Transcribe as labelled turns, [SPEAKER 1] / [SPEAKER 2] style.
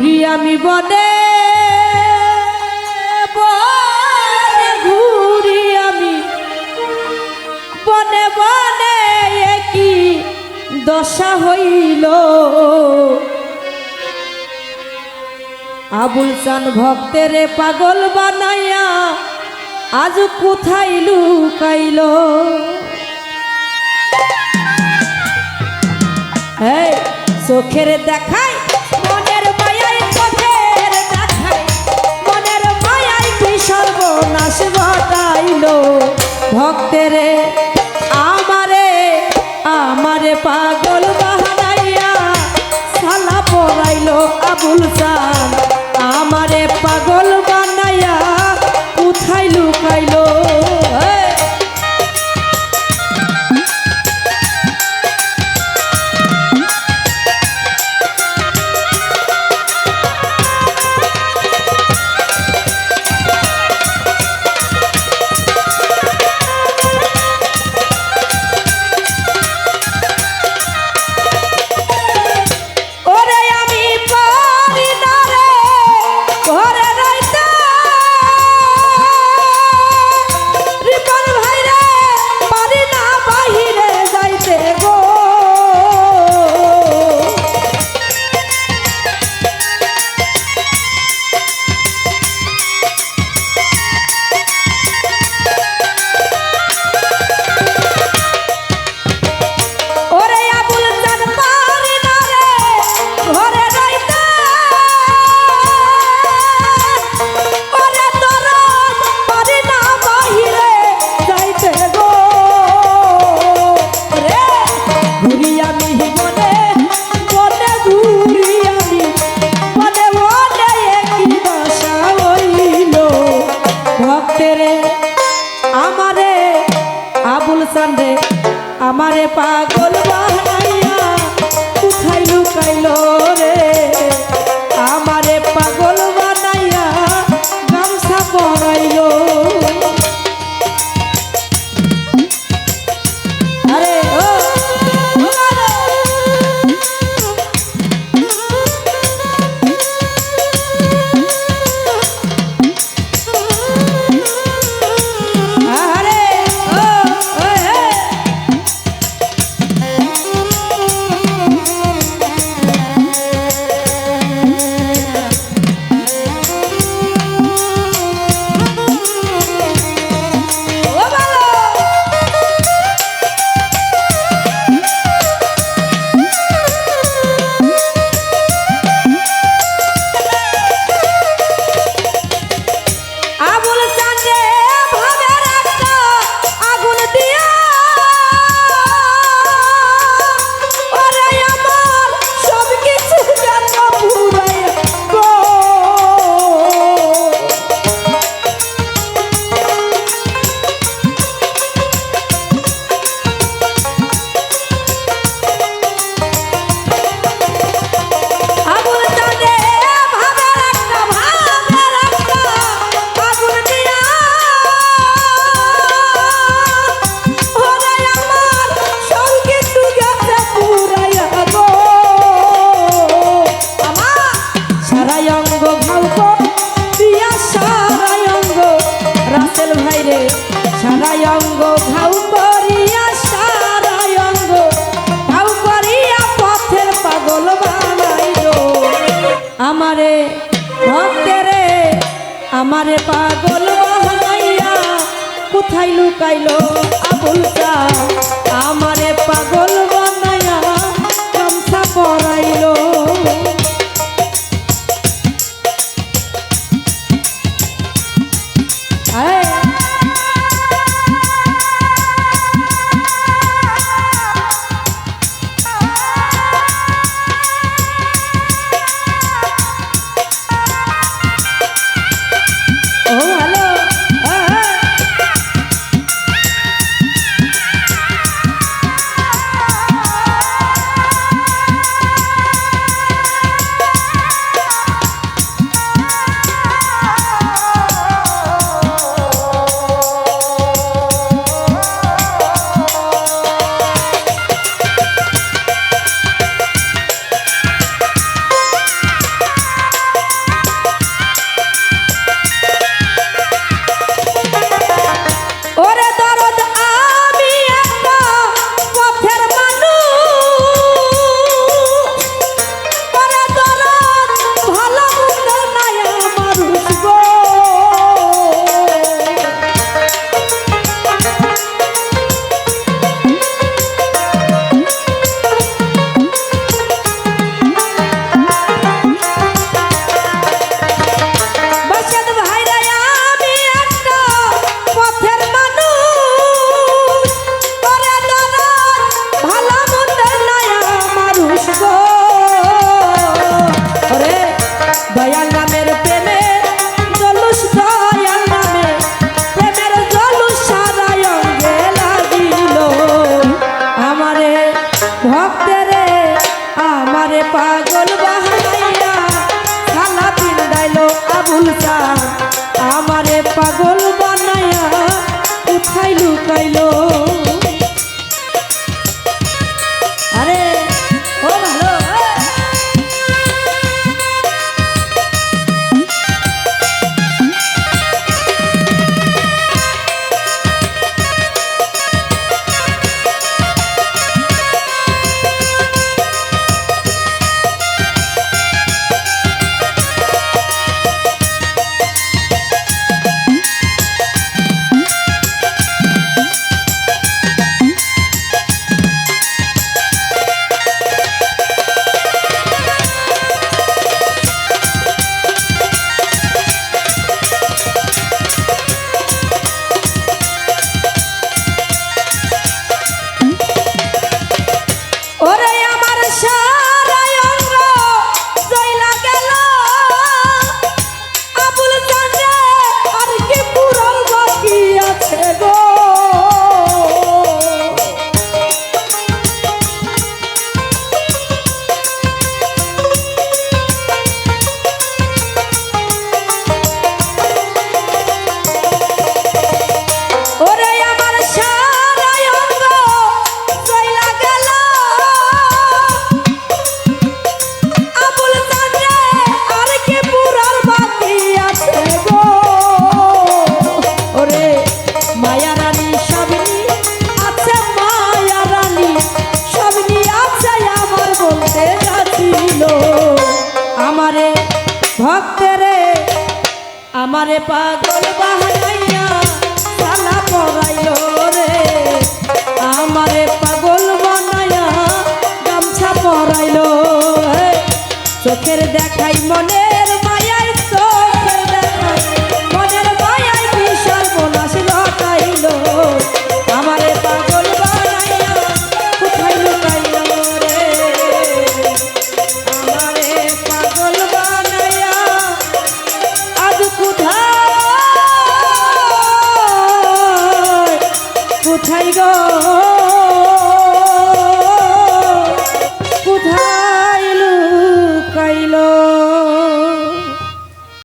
[SPEAKER 1] ঘুরি আমি বনে বনে ঘুরি আমি। বনে বনে কি দশা হইল। আবুল চান ভক্তের পাগল বানাইয়া আজ কোথায় লুকাইল? চোখের দেখায় হইল ভক্তের আমারে আমারে পাগল রে আমারে পাগল বানাইয়া কোথায় লুকাইল রে। কোথায় লুকাইলো আবুল আমারে পাগল বলতে যাচ্ছিল। আমারে ভক্তেরে, আমারে পাগল বাহাইয়া তালা পড়াইল রে। আমারে পাগল বানাইয়া গামছা পড়াইল চোখের দেখাই মনের মাই